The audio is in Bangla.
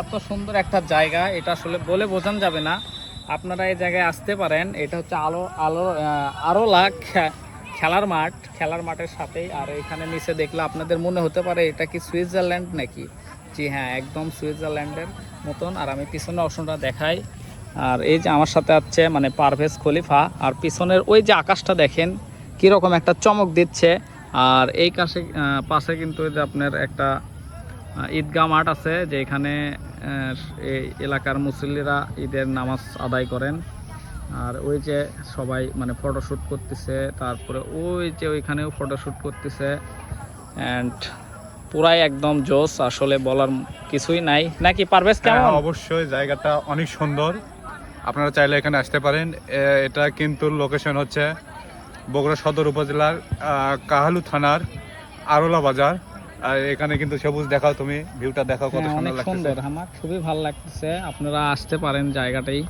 এত সুন্দর একটা জায়গা এটা আসলে বলে বোঝানো যাবে না। আপনারা এই জায়গায় আসতে পারেন। এটা হচ্ছে আলো আলো আহ, আরোলা খে- খেলার মাঠ। খেলার মাঠের সাথেই। আর এখানে নিচে দেখলে আপনাদের মনে হতে পারে এটা কি সুইজারল্যান্ড নাকি? জি হ্যাঁ একদম সুইজারল্যান্ডের মতন। আর আমি পিছনে অপশনটা দেখাই। আর এই যে আমার সাথে আছে মানে পারভেজ খলিফা। আর পিছনের ওই যে আকাশটা দেখেন কীরকম একটা চমক দিচ্ছে। আর এই কাছে পাশে কিন্তু যে আপনার একটা ঈদগাহ মাঠ আছে যে এখানে এলাকার মুসল্লিরা ঈদের নামাজ আদায় করেন। আর ওই যে সবাই মানে ফটোশ্যুট করতেছে তারপরে ওই যে ওইখানেও ফটোশ্যুট করতেছে। অ্যান্ড পুরাই একদম জোস আসলে বলার কিছুই নাই। নাকি পারভেজ কেমন? হ্যাঁ, অবশ্যই জায়গাটা অনেক সুন্দর। আপনারা চাইলে এখানে আসতে পারেন। এটা কিন্তু লোকেশন হচ্ছে বগুড়া সদর উপজেলার কাহালু থানার আরোলা বাজার। আর এখানে কিন্তু সবুজ দেখাও তুমি ভিউটা দেখাও কত হ্যাঁ, সুন্দর অনেক লাগছে আমার খুবই ভালো লাগতেছে। আপনারা আসতে পারেন জায়গাটাই।